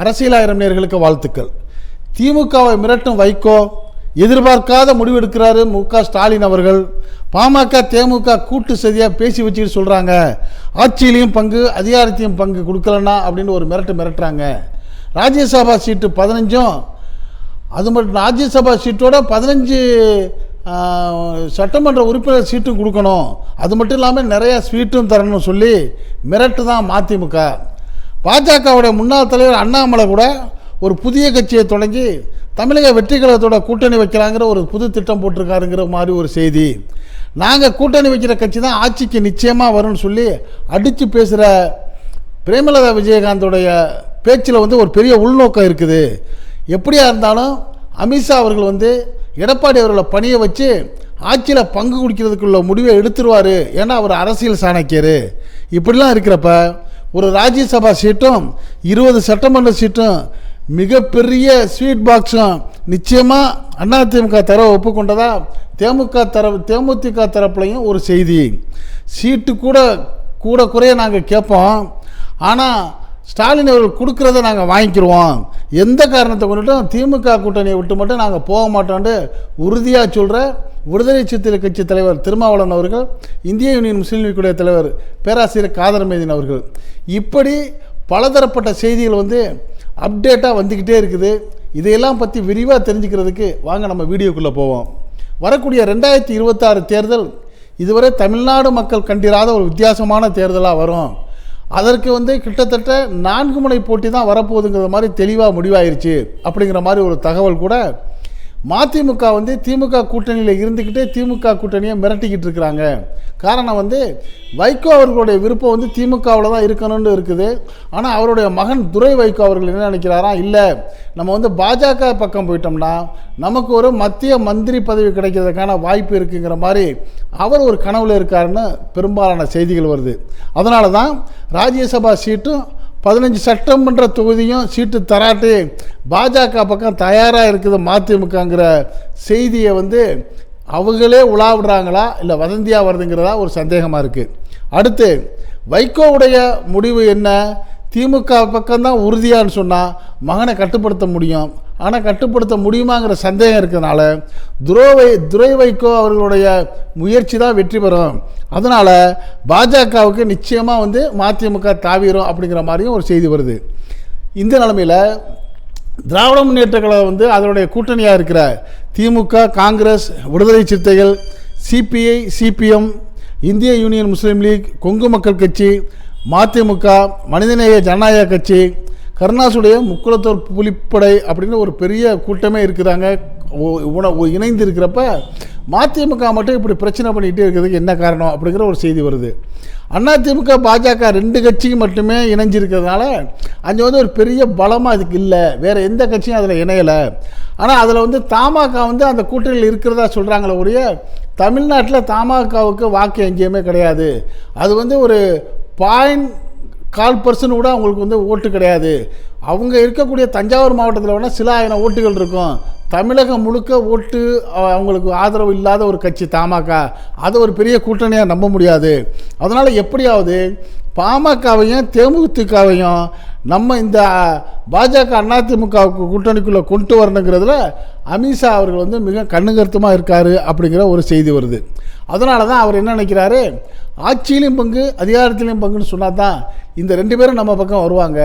அரசியலாயிரம் நேர்களுக்கு வாழ்த்துக்கள். திமுகவை மிரட்டும் வைகோ எதிர்பார்க்காத முடிவெடுக்கிறாரு மு க ஸ்டாலின் அவர்கள். பாமக தேமுக கூட்டு சதியாக பேசி வச்சுட்டு சொல்கிறாங்க ஆட்சியிலையும் பங்கு அதிகாரத்தையும் பங்கு கொடுக்கலன்னா அப்படின்னு ஒரு மிரட்டு மிரட்டுறாங்க. ராஜ்யசபா சீட்டு பதினஞ்சும் அது மட்டும் ராஜ்யசபா சீட்டோட பதினஞ்சு சட்டமன்ற உறுப்பினர் சீட்டும் கொடுக்கணும். அது மட்டும் இல்லாமல் நிறைய ஸ்வீட்டும் தரணும்னு சொல்லி மிரட்டு தான் மதிமுக. பாஜகவுடைய முன்னாள் தலைவர் அண்ணாமலை கூட ஒரு புதிய கட்சியை தொடங்கி தமிழக வெற்றி கழகத்தோட கூட்டணி வைக்கிறாங்கிற ஒரு புது திட்டம் போட்டிருக்காருங்கிற மாதிரி ஒரு செய்தி. நாங்கள் கூட்டணி வைக்கிற கட்சி தான் ஆட்சிக்கு நிச்சயமாக வரும்னு சொல்லி அடித்து பேசுகிற பிரேமலதா விஜயகாந்தோடைய பேச்சில் வந்து ஒரு பெரிய உள்நோக்கம் இருக்குது. எப்படியா இருந்தாலும் அமித்ஷா அவர்கள் வந்து எடப்பாடி அவர்களை பணியை வச்சு ஆட்சியில் பங்கு குடிக்கிறதுக்குள்ள முடிவை எடுத்துருவார். ஏன்னா அவர் அரசியல் சாணக்கியர். இப்படிலாம் இருக்கிறப்ப ஒரு ராஜ்யசபா சீட்டும் இருபது சட்டமன்ற சீட்டும் மிகப்பெரிய ஸ்வீட் பாக்ஸும் நிச்சயமாக அதிமுக தர ஒப்புக்கொண்டதா? தேமுக தரப்பு தேமுதிக தரப்புலையும் ஒரு செய்தி. சீட்டு கூட கூட குறைய நாங்கள் கேட்போம். ஆனால் ஸ்டாலின் அவர்கள் கொடுக்குறத நாங்கள் வாங்கிக்கிடுவோம் எந்த காரணத்தை கொண்டுட்டும்? திமுக கூட்டணியை விட்டு மட்டும் நாங்கள் போக மாட்டோம்னு உறுதியாக சொல்கிற விடுதலை சிறுத்தைகள் கட்சி தலைவர் திருமாவளவன் அவர்கள் இந்திய யூனியன் முஸ்லீம் லீக்குடைய தலைவர் பேராசிரியர் காதர் மேதின் அவர்கள். இப்படி பலதரப்பட்ட செய்திகள் வந்து அப்டேட்டாக வந்துக்கிட்டே இருக்குது. இதையெல்லாம் பற்றி விரிவாக தெரிஞ்சுக்கிறதுக்கு வாங்க நம்ம வீடியோக்குள்ளே போவோம். வரக்கூடிய ரெண்டாயிரத்தி இருபத்தாறு தேர்தல் இதுவரை தமிழ்நாடு மக்கள் கண்டிராத ஒரு வித்தியாசமான தேர்தலாக வரும். அதற்கு வந்து கிட்டத்தட்ட நான்கு முனை போட்டி தான் வரப்போகுதுங்கிற மாதிரி தெளிவாக முடிவாயிருச்சு. அப்படிங்கிற மாதிரி ஒரு தகவல் கூட மதிமுக வந்து திமுக கூட்டணியில் இருந்துக்கிட்டே திமுக கூட்டணியை மிரட்டிக்கிட்டு இருக்கிறாங்க. காரணம் வந்து வைகோ அவர்களுடைய விருப்பம் வந்து திமுகவில் தான் இருக்கணும்னு இருக்குது. ஆனால் அவருடைய மகன் துரை வைகோ அவர்கள் என்ன நினைக்கிறாரா? இல்லை நம்ம வந்து பாஜக பக்கம் போயிட்டோம்னா நமக்கு ஒரு மத்திய மந்திரி பதவி கிடைக்கிறதுக்கான வாய்ப்பு இருக்குங்கிற மாதிரி அவர் ஒரு கனவில் இருக்காருன்னு பெரும்பாலான செய்திகள் வருது. அதனால தான் ராஜ்யசபா சீட்டும் பதினஞ்சு சட்டமன்ற தொகுதியும் சீட்டு தராட்டி பாஜக பக்கம் தயாராக இருக்குது மதிமுகங்கிற செய்தியை வந்து அவங்களே உலாவிடுறாங்களா இல்லை வதந்தியாக வருதுங்கிறதா ஒரு சந்தேகமாக இருக்குது அடுத்து வைகோவுடைய முடிவு என்ன? திமுக பக்கம்தான் உறுதியான்னு சொன்னால் மகனை கட்டுப்படுத்த முடியும். ஆனால் கட்டுப்படுத்த முடியுமாங்கிற சந்தேகம் இருக்கிறதுனால துரோவை துரை வைகோ அவர்களுடைய முயற்சி தான் வெற்றி பெறும். அதனால் பாஜகவுக்கு நிச்சயமாக வந்து மதிமுக தாவிரும் அப்படிங்கிற மாதிரியும் ஒரு செய்தி வருது. இந்த நிலமையில் திராவிட முன்னேற்ற கழகம் வந்து அதனுடைய கூட்டணியாக இருக்கிற திமுக காங்கிரஸ் விடுதலை சிறுத்தைகள் சிபிஐ சிபிஎம் இந்திய union Muslim league Kongu Makkal Katchi MDMK மனிதநேய ஜனநாயக கட்சி கருணாசுடைய முக்குளத்தோர் புலிப்படை அப்படின்னு ஒரு பெரிய கூட்டமே இருக்கிறாங்க. உணவு இணைந்து இருக்கிறப்ப மதிமுக மட்டும் இப்படி பிரச்சனை பண்ணிகிட்டே இருக்கிறதுக்கு என்ன காரணம் அப்படிங்கிற ஒரு செய்தி வருது. அதிமுக பாஜக ரெண்டு கட்சியும் மட்டுமே இணைஞ்சிருக்கிறதுனால அங்கே வந்து ஒரு பெரிய பலமாக அதுக்கு இல்லை. வேறு எந்த கட்சியும் அதில் இணையலை. ஆனால் அதில் வந்து தமாக வந்து அந்த கூட்டணியில் இருக்கிறதா சொல்கிறாங்களே ஒழிய தமிழ்நாட்டில் தமாகவுக்கு வாக்கு எங்கேயுமே கிடையாது. அது வந்து ஒரு பாயிண்ட் கால் பர்சன்ட் கூட அவங்களுக்கு வந்து ஓட்டு கிடையாது. அவங்க இருக்கக்கூடிய தஞ்சாவூர் மாவட்டத்தில் வேணால் சில ஆயிரம் ஓட்டுகள் இருக்கும். தமிழகம் முழுக்க ஓட்டு அவங்களுக்கு ஆதரவு இல்லாத ஒரு கட்சி தமாக அதை ஒரு பெரிய கூட்டணியாக நம்ப முடியாது. அதனால் எப்படியாவது பாமகவையும் தேமுதிகவையும் நம்ம இந்த பாஜக அதிமுக கூட்டணிக்குள்ளே கொண்டு வரணுங்கிறதுல அமித்ஷா அவர்கள் வந்து மிக கண்ணுகருத்தமாக இருக்கார் அப்படிங்கிற ஒரு செய்தி வருது. அதனால தான் அவர் என்ன நினைக்கிறாரு? ஆட்சியிலையும் பங்கு அதிகாரத்திலையும் பங்குன்னு சொன்னால் தான் இந்த ரெண்டு பேரும் நம்ம பக்கம் வருவாங்க.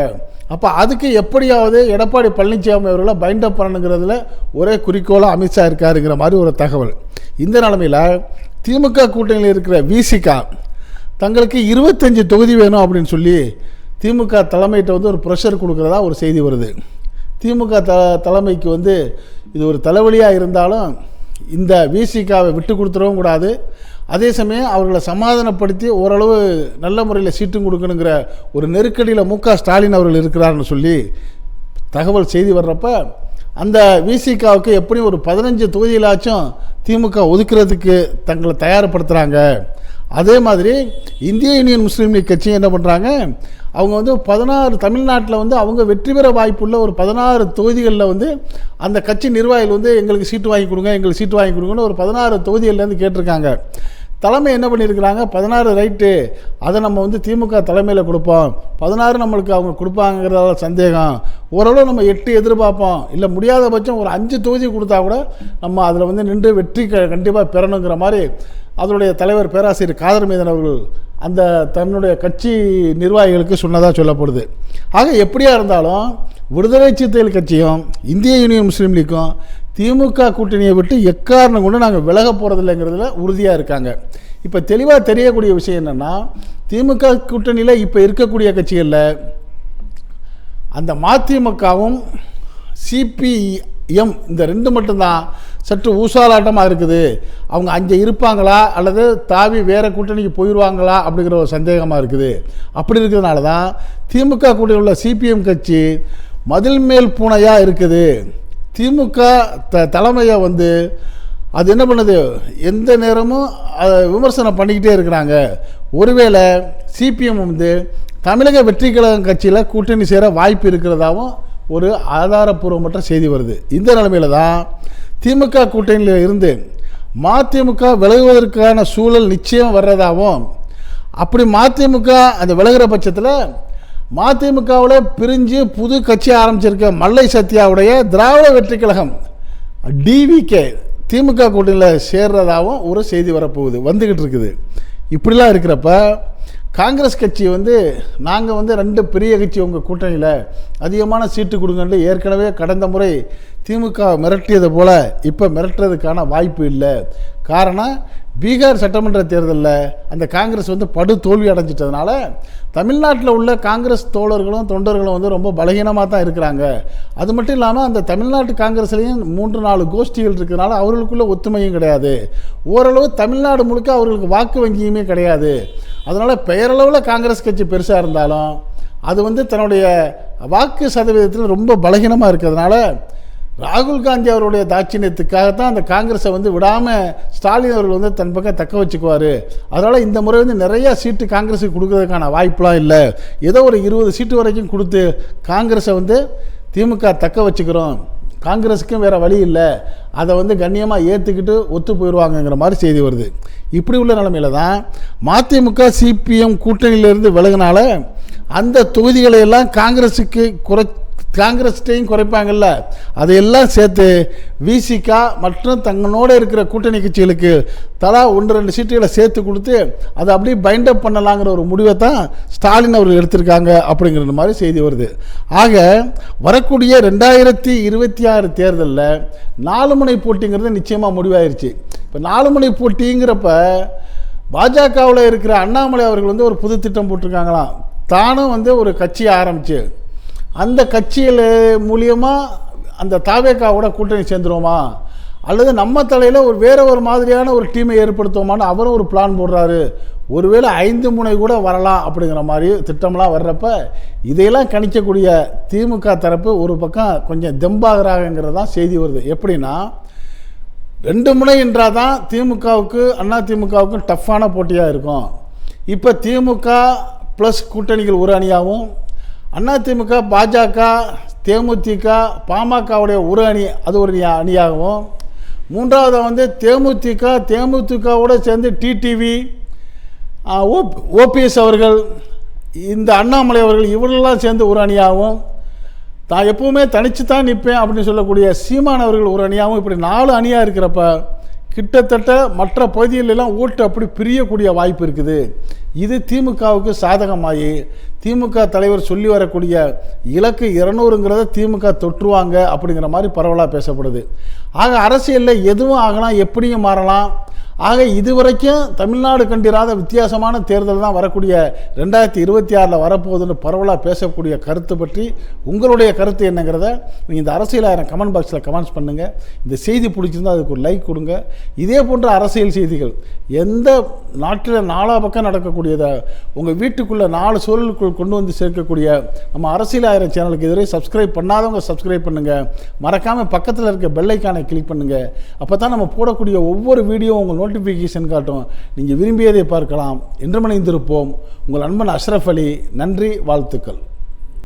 அப்போ அதுக்கு எப்படியாவது எடப்பாடி பழனிசாமி அவர்களை பைண்டப் பண்ணணுங்கிறதுல ஒரே குறிக்கோளாக அமித்ஷா இருக்காருங்கிற மாதிரி ஒரு தகவல். இந்த நிலமையில் திமுக கூட்டணியில் இருக்கிற விசிகா தங்களுக்கு இருபத்தஞ்சு தொகுதி வேணும் அப்படின்னு சொல்லி திமுக தலைமையிட்ட வந்து ஒரு ப்ரெஷர் கொடுக்குறதா ஒரு செய்தி வருது. திமுக த தலைமைக்கு வந்து இது ஒரு தலைவலியாக இருந்தாலும் இந்த விசிகாவை விட்டு கொடுத்துடவும் கூடாது. அதே சமயம் அவர்களை சமாதானப்படுத்தி ஓரளவு நல்ல முறையில் சீட்டும் கொடுக்கணுங்கிற ஒரு நெருக்கடியில் மு க ஸ்டாலின் அவர்கள் இருக்கிறார்னு சொல்லி தகவல் செய்தி வர்றப்போ அந்த விசிகாவுக்கு எப்படியும் ஒரு பதினஞ்சு தொகுதியிலாச்சும் திமுக ஒதுக்கிறதுக்கு தங்களை தயார்படுத்துகிறாங்க அதே மாதிரி இந்திய யூனியன் முஸ்லீம் லீக் கட்சி என்ன பண்ணுறாங்க அவங்க வந்து பதினாறு தமிழ்நாட்டில் வந்து அவங்க வெற்றி பெற வாய்ப்புள்ள ஒரு பதினாறு தொகுதிகளில் வந்து அந்த கட்சி நிர்வாகிகள் வந்து எங்களுக்கு சீட்டு வாங்கி கொடுங்க எங்களுக்கு சீட்டு வாங்கி கொடுங்கன்னு ஒரு பதினாறு தொகுதிகள்லேருந்து கேட்டிருக்காங்க. தலைமை என்ன பண்ணியிருக்கிறாங்க? பதினாறு ரைட்டு. அதை நம்ம வந்து திமுக தலைமையில் கொடுப்போம். பதினாறு நம்மளுக்கு அவங்க கொடுப்பாங்கிறதால சந்தேகம். ஓரளவு நம்ம எட்டு எதிர்பார்ப்போம். இல்லை முடியாத பட்சம் ஒரு அஞ்சு தொகுதி கொடுத்தா கூட நம்ம அதில் வந்து நின்று வெற்றி க கண்டிப்பாக பெறணுங்கிற மாதிரி அதனுடைய தலைவர் பேராசிரியர் காதர் மீதன் அவர்கள் அந்த தன்னுடைய கட்சி நிர்வாகிகளுக்கு சொன்னதாக சொல்லப்படுது. ஆக எப்படியா இருந்தாலும் விடுதலை சிறுத்தைகள் கட்சியும் இந்திய யூனியன் முஸ்லீம் லீக்கும் திமுக கூட்டணியை விட்டு எக்காரணம் கொண்டு நாங்கள் விலக போகிறதில்லைங்கிறதுல உறுதியாக இருக்காங்க. இப்போ தெளிவாக தெரியக்கூடிய விஷயம் என்னென்னா திமுக கூட்டணியில் இப்போ இருக்கக்கூடிய கட்சிகளில் அந்த மதிமுகவும் சிபிஎம் இந்த ரெண்டு மட்டும்தான். சற்று ஊசாலாட்டமாக இருக்குது. அவங்க அங்கே இருப்பாங்களா? அல்லது தாவி வேறு கூட்டணிக்கு போயிடுவாங்களா அப்படிங்கிற ஒரு சந்தேகமாக இருக்குது. அப்படி இருக்கிறதுனால தான் திமுக கூட்டணி உள்ள சிபிஎம் கட்சி மதில் மேல் பூனையாக இருக்குது. திமுக த தலைமையை வந்து அது என்ன பண்ணுது? எந்த நேரமும் அதை விமர்சனம் பண்ணிக்கிட்டே இருக்கிறாங்க. ஒருவேளை சிபிஎம் வந்து தமிழக வெற்றி கழகம் கட்சியில் கூட்டணி சேர வாய்ப்பு இருக்கிறதாவும் ஒரு ஆதாரப்பூர்வமற்ற செய்தி வருது. இந்த நிலைமையில தான் திமுக கூட்டணியில் இருந்து மதிமுக விலகுவதற்கான சூழல் நிச்சயம் வர்றதாகவும் அப்படி மதிமுக அந்த விலகிற பட்சத்தில் மதிமுகவில் பிரிஞ்சு புது கட்சி ஆரம்பிச்சிருக்க மல்லை சத்யாவுடைய திராவிட வெற்றி கழகம் டிவிகே திமுக கூட்டணியில் சேர்றதாகவும் ஒரு செய்தி வரப்போகுது. வந்துக்கிட்டு இருக்குது. இப்படிலாம் இருக்கிறப்ப காங்கிரஸ் கட்சி வந்து நாங்கள் வந்து ரெண்டு பெரிய கட்சி உங்கள் கூட்டணியில். அதிகமான சீட்டு கொடுங்கன்னு ஏற்கனவே கடந்த முறை திமுக மிரட்டியது போல் இப்போ மிரட்டுறதுக்கான வாய்ப்பு இல்லை. காரணம் பீகார் சட்டமன்ற தேர்தலில் அந்த காங்கிரஸ் வந்து படு தோல்வி அடைஞ்சிட்டதுனால தமிழ்நாட்டில் உள்ள காங்கிரஸ் தோழர்களும் தொண்டர்களும் வந்து ரொம்ப பலகீனமாக தான் இருக்கிறாங்க. அது மட்டும் இல்லாமல் அந்த தமிழ்நாட்டு காங்கிரஸ்லேயும் மூன்று நாலு கோஷ்டிகள் இருக்கிறதுனால அவர்களுக்குள்ள ஒத்துமையும் கிடையாது. ஓரளவு தமிழ்நாடு முழுக்க அவர்களுக்கு வாக்கு வங்கியுமே கிடையாது. அதனால் பெயரளவில் காங்கிரஸ் கட்சி பெருசாக இருந்தாலும் அது வந்து தன்னுடைய வாக்கு சதவீதத்தில் ரொம்ப பலகீனமாக இருக்கிறதுனால ராகுல் காந்தி அவருடைய தாட்சிணியத்துக்காகத்தான் அந்த காங்கிரஸை வந்து விடாமல் ஸ்டாலின் அவர்கள் வந்து தன் பக்கம் தக்க வச்சுக்குவார். அதனால் இந்த முறை வந்து நிறையா சீட்டு காங்கிரஸுக்கு கொடுக்கறதுக்கான வாய்ப்பெலாம் இல்லை. ஏதோ ஒரு இருபது சீட்டு வரைக்கும் கொடுத்து காங்கிரஸை வந்து திமுக தக்க வச்சுக்கிறோம். காங்கிரஸுக்கும் வேறு வழி இல்லை. அதை வந்து கண்ணியமாக ஏற்றுக்கிட்டு ஒத்து போயிடுவாங்கங்கிற மாதிரி செய்தி வருது. இப்படி உள்ள நிலமையில தான் மதிமுக சிபிஎம் கூட்டணியிலிருந்து விலகினால அந்த தொகுதிகளை எல்லாம் காங்கிரஸுக்கு குறை காங்கிரஸ்டையும் குறைப்பாங்கல்ல? அதையெல்லாம் சேர்த்து விசிகா மற்றும் தங்களோட இருக்கிற கூட்டணி கட்சிகளுக்கு தலா ஒன்று ரெண்டு சீட்டுகளை சேர்த்து கொடுத்து அதை அப்படியே பைண்ட் அப் பண்ணலாங்கிற ஒரு முடிவை தான் ஸ்டாலின் அவர்கள் எடுத்திருக்காங்க அப்படிங்கிற மாதிரி செய்தி வருது. ஆக வரக்கூடிய ரெண்டாயிரத்தி இருபத்தி ஆறு தேர்தலில் நாலு முனை போட்டிங்கிறது நிச்சயமாக முடிவாயிருச்சு. இப்போ நாலு முனை போட்டிங்கிறப்ப பாஜகவில் இருக்கிற அண்ணாமலை அவர்கள் வந்து ஒரு புது திட்டம் போட்டிருக்காங்களாம். தானும் வந்து ஒரு கட்சியை ஆரம்பிச்சு. அந்த கட்சியில் மூலியமாக அந்த தாவேக்காவோட கூட்டணி சேர்ந்துருவோமா? அல்லது நம்ம தலையில் ஒரு வேற ஒரு மாதிரியான ஒரு டீமை ஏற்படுத்துவோமான்னு அவரும் ஒரு பிளான் போடுறாரு. ஒருவேளை ஐந்து முனை கூட வரலாம் அப்படிங்கிற மாதிரி திட்டம்லாம் வர்றப்ப இதையெல்லாம் கணிக்கக்கூடிய திமுக தரப்பு ஒரு பக்கம் கொஞ்சம் தெம்பாகிறாங்கிறது தான் செய்தி வருது. எப்படின்னா ரெண்டு முனை என்றால் தான் திமுகவுக்கு அண்ணா திமுகவுக்கும் டஃப்பான போட்டியாக இருக்கும். இப்போ திமுக ப்ளஸ் கூட்டணிகள் ஒரு அணியாகவும் அதிமுக பாஜக தேமுதிக பாமகவுடைய ஒரு அணி அது ஒரு அணியாகவும். மூன்றாவது வந்து தேமுதிக தேமுதிகவோடு சேர்ந்து டிடிவி ஓபிஎஸ் அவர்கள் இந்த அண்ணாமலை அவர்கள் இவர்களெல்லாம் சேர்ந்து ஒரு அணியாகவும். தான் எப்பவுமே தனிச்சு தான் நிற்பேன் அப்படின்னு சொல்லக்கூடிய சீமானவர்கள் ஒரு அணியாகவும் இப்படி நாலு அணியாக இருக்கிறப்ப கிட்டத்தட்ட மற்ற பகுதிகளெல்லாம் ஓட்டு அப்படி பிரியக்கூடிய வாய்ப்பு இருக்குது. இது திமுகவுக்கு சாதகமாகி திமுக தலைவர் சொல்லி வரக்கூடிய இலக்கு இருநூறுங்கிறத திமுக தொற்றுவாங்க அப்படிங்கிற மாதிரி பரவலாக பேசப்படுது. ஆக அரசியலில் எதுவும் ஆகலாம் எப்படியும் மாறலாம். ஆக இதுவரைக்கும் தமிழ்நாடு கண்டிராத வித்தியாசமான தேர்தல் தான் வரக்கூடிய ரெண்டாயிரத்தி இருபத்தி ஆறில் வரப்போகுதுன்னு பரவலாக பேசக்கூடிய கருத்து பற்றி உங்களுடைய கருத்து என்னங்கிறத நீங்கள் இந்த அரசியல் ஆயிரம் கமெண்ட் பாக்ஸில் கமெண்ட்ஸ் பண்ணுங்கள் இந்த செய்தி பிடிச்சிருந்தா அதுக்கு ஒரு லைக் கொடுங்க. இதே போன்ற அரசியல் செய்திகள் எந்த நாட்டில் நாலா பக்கம் நடக்கக்கூடியதை உங்கள் வீட்டுக்குள்ளே நாலு சூழலுக்குள் கொண்டு வந்து சேர்க்கக்கூடிய நம்ம அரசியல் ஆயிரம் சேனலுக்கு இதுவரை சப்ஸ்கிரைப் பண்ணாதவங்க சப்ஸ்கிரைப் பண்ணுங்கள் மறக்காமல் பக்கத்தில் இருக்க பெல்லைக்கானை கிளிக் பண்ணுங்கள் அப்போ தான் நம்ம போடக்கூடிய ஒவ்வொரு வீடியோ உங்கள் நோட்டிஃபிகேஷன் காட்டும். நீங்கள் விரும்பியதை பார்க்கலாம். என்று மணிந்திருப்போம் உங்கள் அன்பன் அஷ்ரஃப் அலி நன்றி வாழ்த்துக்கள்.